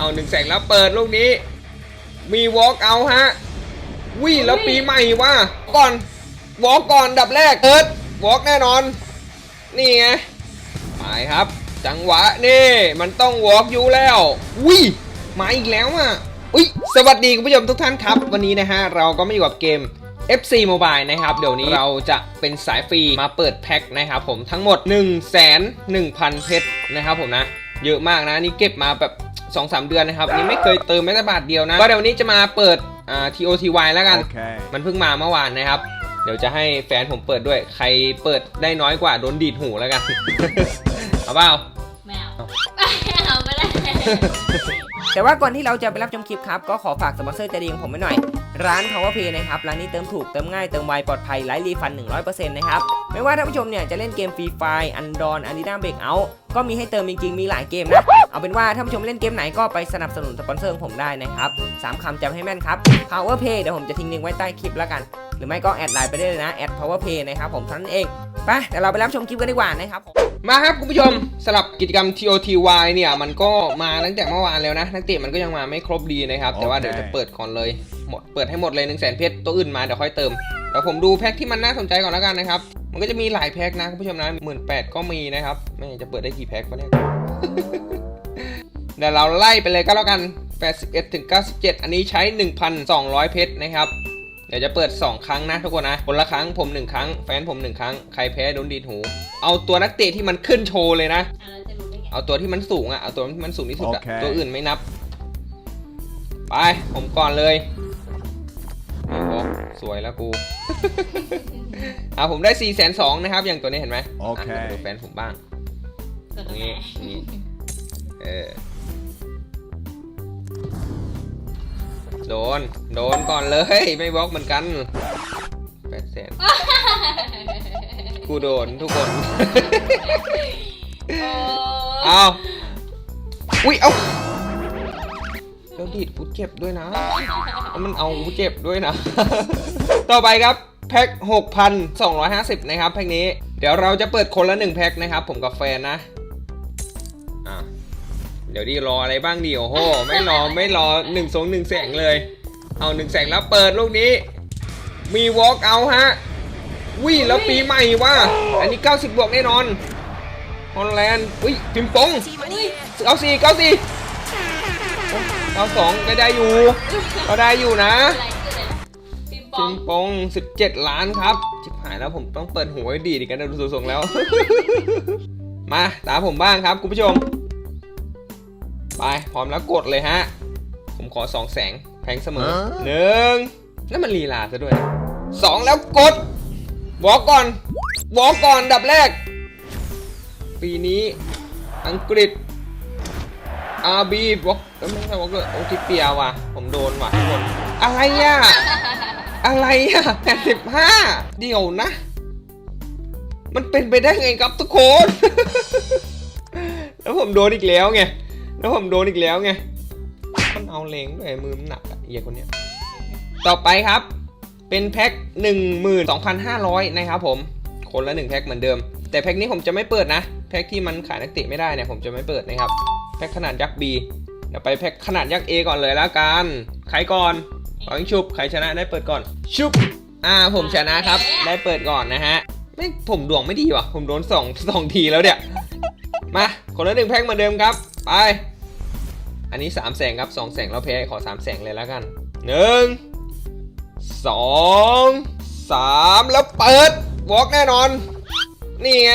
เอาหนึ่งแสงแล้วเปิดลูกนี้ มีวอล์กเอาฮะวิแล้วปีใหม่ว่าก่อนวอล์กก่อนดับแรกเปิดวอล์กแน่นอน นี่ไงไปครับ จังหวะนี่มันต้องวอล์กอยู่แล้ววิมาอีกแล้วอะอุ้ยสวัสดีคุณผู้ชมทุกท่านครับ วันนี้นะฮะ เราก็มาอยู่กับเกม FC Mobile นะครับ เดี๋ยวนี้เราจะเป็นสายฟรีมาเปิดแพ็คนะครับผมทั้งหมด 1 1 0 0 0 เพชรนะครับผมนะ เยอะมากนะ นี่เก็บมาแบบ 2-3เดือนนะครับอันนี่ไม่เคยเติมแม้แต่บาทเดียวนะ ก็เดี๋ยววนนี้จะมาเปิดอ่า TOTY แล้วกัน Okay. มันเพิ่งมาเมื่อวานนะครับ เดี๋ยวจะให้แฟนผมเปิดด้วย ใครเปิดได้น้อยกว่าโดนดีดหูแล้วกัน เอาเปล่าไม่เอาไม่เอาก็ได้แต่ว่าก่อนที่เราจะไปรับชมคลิปครับ ก็ขอฝากสปอนเซอร์ใจดีของผมไว้หน่อย ร้าน Power Pay นะครับ ร้านนี้เติมถูก เติมง่าย เติมไว ปลอดภัยไร้รีฟัน 100%นะครับ ไม่ว่าท่านผู้ชมเนี่ยจะเล่นเกมฟรีไฟอันดอนอันดีด้าเบรกเอา ก็มีให้เติมจริงๆมีหลายเกมนะ เอาเป็นว่าท่านผู้ชมเล่นเกมไหนก็ไปสนับสนุนสปอนเซอร์ของผมได้นะครับสามคำจำให้แม่นครับ Power Pay เดี๋ยวผมจะทิ้งลิงก์ไว้ใต้คลิปแล้วกัน หรือไม่ก็แอดไลน์ไปได้เลยนะแอด Power Pay นะครับผมเท่านั้นเองไปเดี๋ยวเราไปรับชมคลิปกันดีกว่านะครับผมมาครับคุณผู้ชมสำหรับกิจกรรม TOTY เนี่ยมันก็มาตั้งแต่เมื่อวานแล้วนะนักเตะมันก็ยังมาไม่ครบดีนะครับ แต่ว่าโอเคเดี๋ยวจะเปิดก่อนเลยหมดเปิดให้หมดเลย1 0 0 0 0แสนเพชรตัวอื่นมาเดี๋ยวค่อยเติมเดี๋ยวผมดูแพ็คที่มันน่าสนใจก่อนแล้วกันนะครับ มันก็จะมีหลายแพ็คนะคุณผู้ชมนะหมื่นแปดก็มีนะครับไม่จะเปิดได้กี่แพ็ควะเนี่ยเดี๋ยวเราไล่ไปเลยก็แล้วกัน 81ถึง97 อันนี้ใช้ 1,200 เพชรนะครับ เดี๋ยวจะเปิด 2 ครั้งนะทุกคนนะ คนละครั้งผม 1 ครั้ง แฟนผม 1 ครั้ง ใครแพ้โดนดีดหู เอาตัวนักเตะที่มันขึ้นโชว์เลยนะอะเราจะรู้ได้ไงเอาตัวที่มันสูงอะเอาตัวที่มันสูงที่สุดอะโอเคตัวอื่นไม่นับ ไป ผมก่อนเลยโอ้โห สวยแล้วกู อ่าผมได้4ี่แสนสองนะครับ อย่างตัวนี้เห็นไหมโอเคะดี๋ยวมาดูแฟนผมบ้างกดตตรรงงนี้ไหนตรงนี้เออ โดน โดนก่อนเลย ไม่บล็อกเหมือนกันแปดแสนกูโดนทุกคนโอ้เอาอุ้ย เอา แล้วดีดกูเจ็บด้วยนะแล้วมันเอากูเจ็บด้วยนะ ต่อไปครับแพ็ค6,250 นะครับ แพ็คนี้ เดี๋ยวเราจะเปิดคนละหนึ่งแพ็คนะครับ ผมกับแฟนนะอะเดี๋ยวดีรออะไรบ้างดีโอ้โห ไม่รอไม่รอหนึ่งสองหนึ่งแสงเลย เอาหนึ่งแสงแล้วเปิดลูกนี้ มีวอล์กเอาฮะวิแล้วปีใหม่ว่า อันนี้ 90 บวกแน่นอนฮอลแลนด์อุ้ยพิมพ์ปงเอาสี่เก้าสี่ เก้าสองก็ได้อยู่ก็ได้อยู่นะอะไรคืออะไรนะปิงปอพิงมพ์ปง17 ล้านครับชิบหายแล้วผมต้องเปิดหัวให้ดีดีกันนะดูทรงๆแล้ว มาตามผมบ้างครับคุณผู้ชม ไปพร้อมแล้วกดเลยฮะ ผมขอสองแสงแพงเสมอหนึ่งนั่นมันลีลาซะด้วยสองแล้วกดวอลก่อนวอลก่อนดับแรก ปีนี้อังกฤษ อาร์บีวอลไม่ใช่วอลเกอร์โอทิเปียว่ะ ผมโดนว่ะทุกคน อะไรอะ อะไรอะแปดสิบห้าเดี๋ยวนะ มันเป็นไปได้ไงครับทุกคน แล้วผมโดนอีกแล้วไง แล้วผมโดนอีกแล้วไง มันเอาเลงด้วยมือมันหนักอะเหี้ยคนเนี้ย ต่อไปครับ เป็นแพ็ค12,500 นะครับผม คนละ 1 แพ็คเหมือนเดิม แต่แพ็คนี้ผมจะไม่เปิดนะ แพ็คที่มันขายนักเตะไม่ได้เนี่ยผมจะไม่เปิดนะครับ แพ็คขนาดยักษ์ B เดี๋ยวไปแพ็คขนาดยักษ์ A ก่อนเลยแล้วกันใครก่อนขอยิงชุบใครชนะได้เปิดก่อน ชุบ อ่าผมชนะครับ ได้เปิดก่อนนะฮะ ไม่ผมดวงไม่ดีว่ะ ผมโดนสองสองทีแล้วเนี่ย มาคนละหนึ่งแพ็คเหมือนเดิมครับ ไป อันนี้3แสงครับ2แสงแล้วแพ้ขอ3แสงเลยแล้วกัน1 2 3แล้วเปิดวอล์กแน่นอน นี่ไง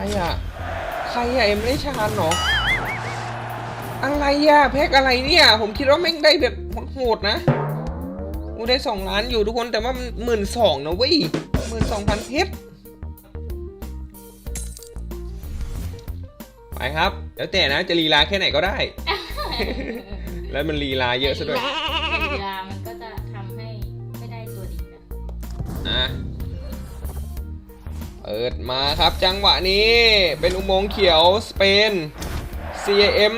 รอะใครอะเอ็มไม่ได้ชานเหรอ อะไรอะแพ็คอะไรเนี่ย ผมคิดว่าแม่งได้แบบโหดๆนะกูได้2ล้านอยู่ทุกคนแต่ว่ามันหมื่นสองนะเว้ยหมื่นสองพันเพชรไปครับ แล้วแต่นะจะลีลาแค่ไหนก็ได้ แล้วมันลีลาเยอะซะด้วยเวลา เปิดมาครับจังหวะนี้ เป็นอุโมงค์เขียวสเปน CAM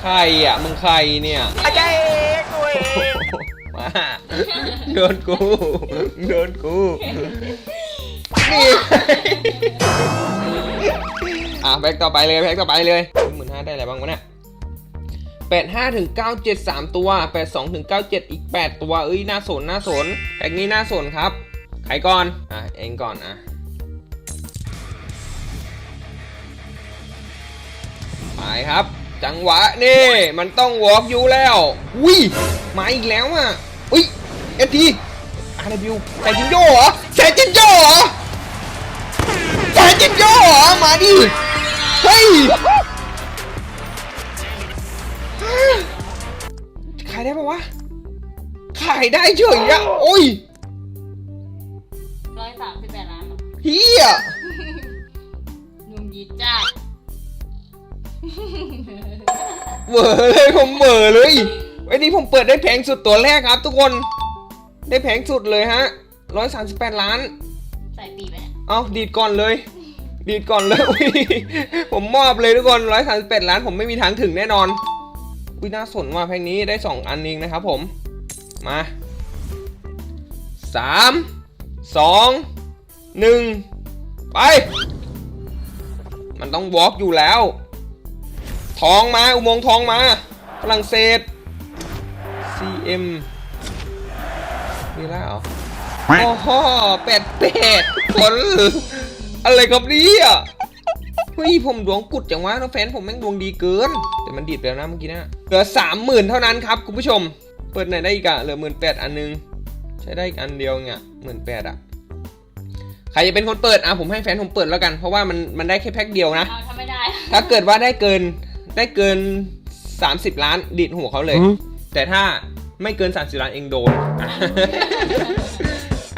ใครอะ มึงใครเนี่ยอาจารย์กูเองมาโดนกูโดนกูนี่แพ็กต่อไปเลยแพ็กต่อไปเลยหมื่นห้าได้อะไรบ้างวะเนี่ยแปดห้าถึงเก้าเจ็ดสามตัวแปดสองถึงเก้าเจ็ดอีกแปดตัวเอ้ยน่าสนน่าสนแพ็กนี้น่าสนครับใครก่อน อะ เองก่อนอะ ไปครับ จังหวะนี่มันต้องวอล์กยูแล้วอุ้ยมาอีกแล้วอะอุ้ยเอทีอาร์บิวใส่จินโยเหรอใส่จินโยเหรอใส่จินโยเหรอมาดิเฮ้ยขายได้ปะวะขายได้เฉยอะโอ้ยร้อยสามสิบแปดล้านเหรอเฮียลุงยีจ้า เหม่อเลยผมเหม่อเลยไอ้นี่ผมเปิดได้แพงสุดตัวแรกครับ ทุกคน ได้แพงสุดเลยฮะร้อยสามสิบแปดล้าน ใส่ปีไปเนี่ยเอาดีดก่อนเลย ดีดก่อนเลยอุ๊ยผมมอบเลยทุกคนร้อยสามสิบแปดล้าน ผมไม่มีทางถึงแน่นอนอุ้ยน่าสนว่าแพงนี้ได้สองอันเองนะครับ ผม มาสามสองหนึ่งไป มันต้องวอล์กอยู่แล้ว ทองมา อุโมงค์ทองมาฝรั่งเศส CM มีแล้วเหรอโอ้โหเป็ดเป็ดคนอะไรครับเนี่ยเฮ้ยผมดวงกุดจังวะน้องแฟนผมแม่งดวงดีเกิน แต่มันดีดไปแล้วนะเมื่อกี้นะเหลือสามหมื่นเท่านั้นครับคุณผู้ชม เปิดไหนได้อีกอะเหลือหมื่นแปดอันนึง ใช้ได้อีกอันเดียวเนี่ยหมื่นแปดอะใครจะเป็นคนเปิดอะผมให้แฟนผมเปิดแล้วกัน เพราะว่ามันมันได้แค่แพ็คเดียวนะเอาทำไม่ได้ ถ้าเกิดว่าได้เกิน ได้เกิน 30 ล้านดีดหัวเขาเลย แต่ถ้าไม่เกิน 30 ล้านเองโดนอะ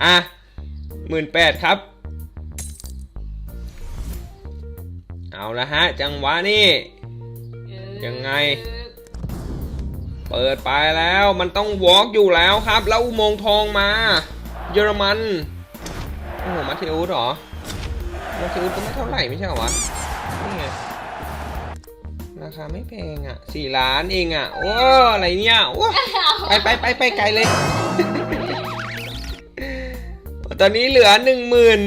อะหมื่นแปดครับ เอาละฮะ จังหวะนี่ ยังไง เปิดไปแล้วมันต้องวอล์กอยู่แล้วครับ แล้วอุโมงค์ทองมา เยอรมัน โอ้โหมาเทอุสเหรอมาเทอุสก็ไม่เท่าไหร่ไม่ใช่เหรอวะนี่ไง ราคาไม่แพงอะสี่ล้านเองอะโอ้อะไรเนี่ยโอ้ไปไปไปไปไกลเลย ตอนนี้เหลือ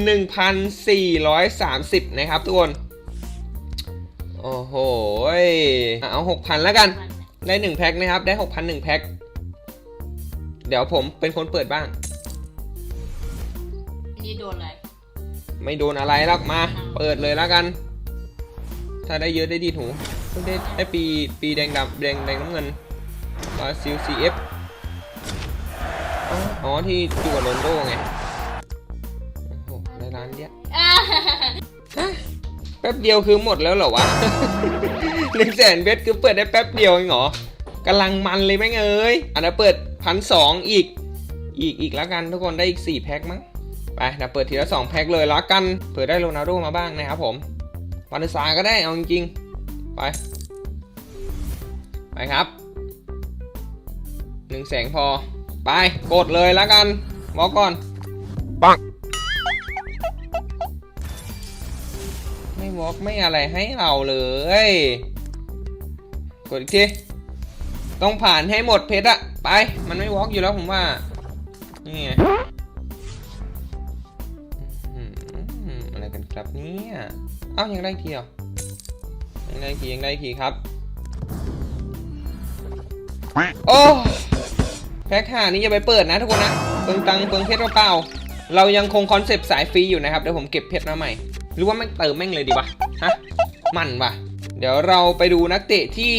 11,430 นะครับทุกคน โอ้โหยอะเอา 6,000 แล้วกัน ได้ 1 แพ็คนะครับ ได้6,000 1 แพ็ค เดี๋ยวผมเป็นคนเปิดบ้าง นี่โดนอะไร ไม่โดนอะไรหรอกมา เปิดเลยแล้วกัน ถ้าได้เยอะได้ดีถู เพิ่งได้ได้ปีปีแดงดำแดงแดงน้ำเงินบราซิล CF อ๋ออ๋อที่อยู่กับโรนโดไงโอ้โหได้ร้านเดียวแป๊บเดียวคือหมดแล้วเหรอวะหนึ่งแสนเบสคือเปิดได้แป๊บเดียวเองเหรอกำลังมันเลยแม่งเอ้ยอันนั้นเปิดพันสองอีก อีกอีกแล้วกันทุกคนได้อีกสี่แพ็คมั้งไปเดี๋ยวเปิดทีละสองแพ็คเลยแล้วกันเผื่อได้โรนัลโดมาบ้างนะครับผมวานิสาก็ได้เอาจริงๆ ไป ไปครับหนึ่งแสงพอ ไปกดเลยแล้วกันบอกก่อนปังไม่วอล์กไม่อะไรให้เราเลย กดอีกทีต้องผ่านให้หมดเพชรอะไป มันไม่วอล์กอยู่แล้วผมว่า นี่ไงอืมอะไรกันครับเนี่ย เอ้ายังได้อีกทีเหรอ ยังได้อีกทียังได้อีกทีครับ โอ้ แพ็คห้านี้อย่าไปเปิดนะทุกคนนะเปิงตังค์เปิงเพชรเปล่าๆเรายังคงคอนเซปต์สายฟรีอยู่นะครับ เดี๋ยวผมเก็บเพชรมาใหม่ หรือว่าไม่งเติมแม่งเลยดีวะ ฮะ มันวะเดี๋ยวเราไปดูนักเตะที่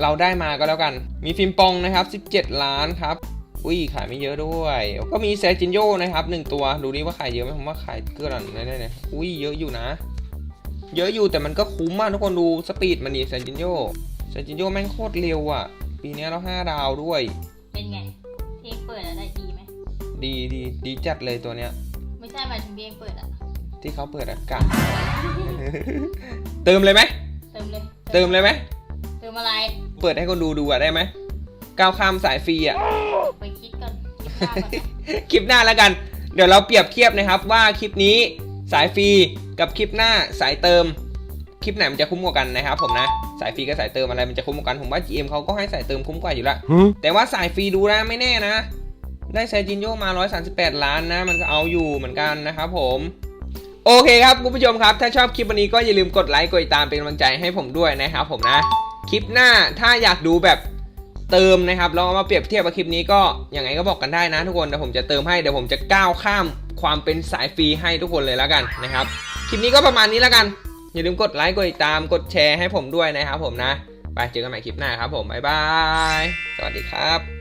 เราได้มาก็แล้วกัน มีฟิล์มปองนะครับ 17 ล้านครับ อุ้ยขายไม่เยอะด้วย ก็มีแซจินโยนะครับหนึ่งตัว ดูดิว่าขายเยอะไหมผมว่าขายเกินอะแน่ๆเนี่ยอุ้ยเยอะอยู่นะ เยอะอยู่แต่มันก็คุ้มมากทุกคนดูสปีดมันดีแซจินโยแซจินโยแม่งโคตรเร็วอะ ปีนี้เราห้าดาวด้วย เป็นไงเพลงเปิดอะได้ดีไหมดีดีดีจัดเลยตัวเนี้ย ไม่ใช่หมายถึงเพลงเปิดอะที่เขาเปิดอากาศ เติมเลยไหมเติมเลย เติมเลยไหมเติมอะไร เปิดให้คนดูดูอะได้ไหมก้าวข้ามสายฟรีอะ ไปคิดก่อนคิดข้าวก่อนนะคลิปหน้าแล้วกัน เดี๋ยวเราเปรียบเทียบนะครับว่าคลิปนี้สายฟรี กับคลิปหน้าสายเติม คลิปไหนมันจะคุ้มกว่ากันนะครับผมนะ สายฟรีกับสายเติมอะไรมันจะคุ้มกว่ากัน ผมว่า GM เขาก็ให้สายเติมคุ้มกว่าอยู่แล้วแต่ว่าสายฟรีดูนะไม่แน่นะ ได้ไซจินโยมา 138 ล้านนะ มันก็เอาอยู่เหมือนกันนะครับผมโอเคครับคุณผู้ชมครับ ถ้าชอบคลิปวันนี้ก็อย่าลืมกดไลค์กดติดตามเป็นกำลังใจให้ผมด้วยนะครับผมนะ คลิปหน้าถ้าอยากดูแบบ เติมนะครับลองเอามาเปรียบเทียบกับคลิปนี้ก็ยังไงก็บอกกันได้นะทุกคนเดี๋ยวผมจะเติมให้เดี๋ยวผมจะก้าวข้ามความเป็นสายฟรีให้ทุกคนเลยแล้วกันนะครับคลิปนี้ก็ประมาณนี้แล้วกัน อย่าลืมกดไลค์กดติดตามกดแชร์ให้ผมด้วยนะครับผมนะ ไปเจอกันใหม่คลิปหน้าครับผมบ๊ายบายสวัสดีครับ